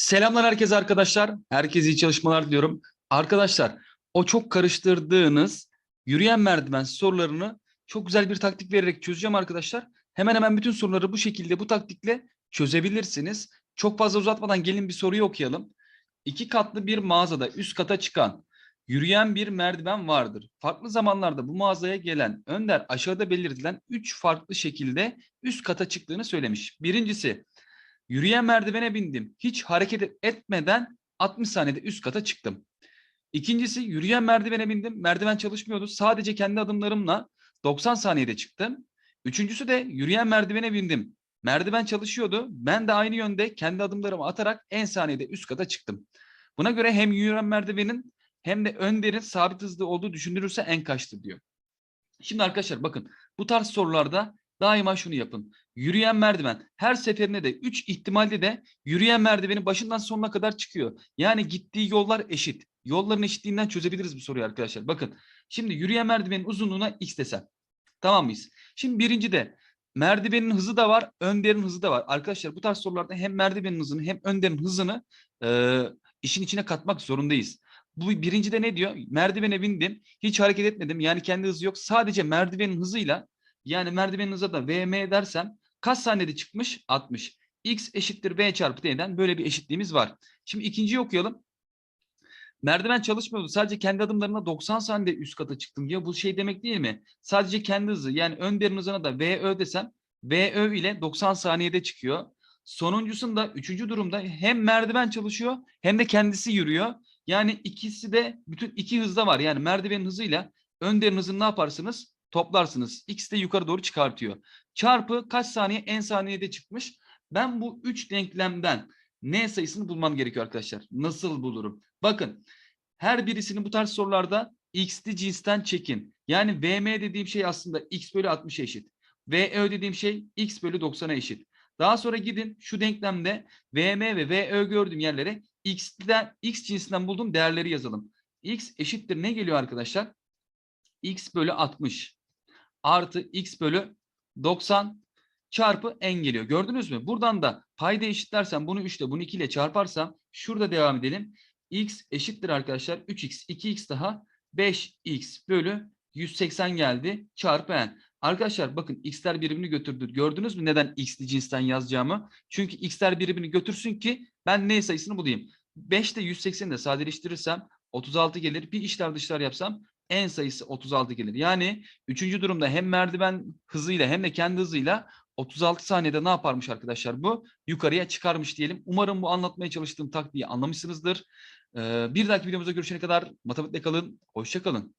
Selamlar herkese arkadaşlar. Herkese iyi çalışmalar diliyorum. Arkadaşlar o çok karıştırdığınız yürüyen merdiven sorularını çok güzel bir taktik vererek çözeceğim arkadaşlar. Hemen hemen bütün soruları bu şekilde bu taktikle çözebilirsiniz. Çok fazla uzatmadan gelin bir soruyu okuyalım. İki katlı bir mağazada üst kata çıkan yürüyen bir merdiven vardır. Farklı zamanlarda bu mağazaya gelen Önder aşağıda belirtilen üç farklı şekilde üst kata çıktığını söylemiş. Birincisi Yürüyen merdivene bindim. Hiç hareket etmeden 60 saniyede üst kata çıktım. İkincisi yürüyen merdivene bindim. Merdiven çalışmıyordu. Sadece kendi adımlarımla 90 saniyede çıktım. Üçüncüsü de yürüyen merdivene bindim. Merdiven çalışıyordu. Ben de aynı yönde kendi adımlarımı atarak en saniyede üst kata çıktım. Buna göre hem yürüyen merdivenin hem de önderin sabit hızlı olduğu düşünülürse en kaçtır diyor. Şimdi arkadaşlar bakın bu tarz sorularda daima şunu yapın. Yürüyen merdiven her seferinde de 3 ihtimalde de yürüyen merdivenin başından sonuna kadar çıkıyor. Yani gittiği yollar eşit. Yolların eşitliğinden çözebiliriz bu soruyu arkadaşlar. Bakın şimdi yürüyen merdivenin uzunluğuna x desem. Tamam mıyız? Şimdi birinci de merdivenin hızı da var, önderin hızı da var. Arkadaşlar bu tarz sorularda hem merdivenin hızını hem önderin hızını e, işin içine katmak zorundayız. Bu birincide ne diyor? Merdivene bindim, hiç hareket etmedim. Yani kendi hızı yok. Sadece merdivenin hızıyla yani merdivenin hızı da vm dersem kaç saniyede çıkmış? 60. x eşittir v çarpı t'den böyle bir eşitliğimiz var. Şimdi ikinciyi okuyalım. Merdiven çalışmıyordu. Sadece kendi adımlarına 90 saniyede üst kata çıktım diyor. Bu şey demek değil mi? Sadece kendi hızı yani önderin hızına da VÖ desem VÖ ile 90 saniyede çıkıyor. Sonuncusunda üçüncü durumda hem merdiven çalışıyor hem de kendisi yürüyor. Yani ikisi de bütün iki hızda var. Yani merdivenin hızıyla önderin hızını ne yaparsınız? Toplarsınız. X de yukarı doğru çıkartıyor. Çarpı kaç saniye? En saniyede çıkmış. Ben bu üç denklemden n sayısını bulmam gerekiyor arkadaşlar. Nasıl bulurum? Bakın her birisini bu tarz sorularda x'li cinsten çekin. Yani vm dediğim şey aslında x bölü 60'a eşit. VÖ dediğim şey x bölü 90'a eşit. Daha sonra gidin şu denklemde vm ve VÖ gördüğüm yerlere x'den x cinsinden bulduğum değerleri yazalım. x eşittir ne geliyor arkadaşlar? x bölü 60 artı x bölü 90 çarpı n geliyor. Gördünüz mü? Buradan da payda eşitlersem bunu 3 ile bunu 2 ile çarparsam şurada devam edelim. x eşittir arkadaşlar 3x 2x daha 5x bölü 180 geldi çarpı n. Arkadaşlar bakın x'ler birbirini götürdü. Gördünüz mü neden x'li cinsten yazacağımı? Çünkü x'ler birbirini götürsün ki ben n sayısını bulayım. 5 ile 180'i de sadeleştirirsem 36 gelir. Bir işler dışlar yapsam en sayısı 36 gelir. Yani üçüncü durumda hem merdiven hızıyla hem de kendi hızıyla 36 saniyede ne yaparmış arkadaşlar bu? Yukarıya çıkarmış diyelim. Umarım bu anlatmaya çalıştığım taktiği anlamışsınızdır. Ee, bir dahaki videomuzda görüşene kadar matematikle kalın. Hoşça kalın.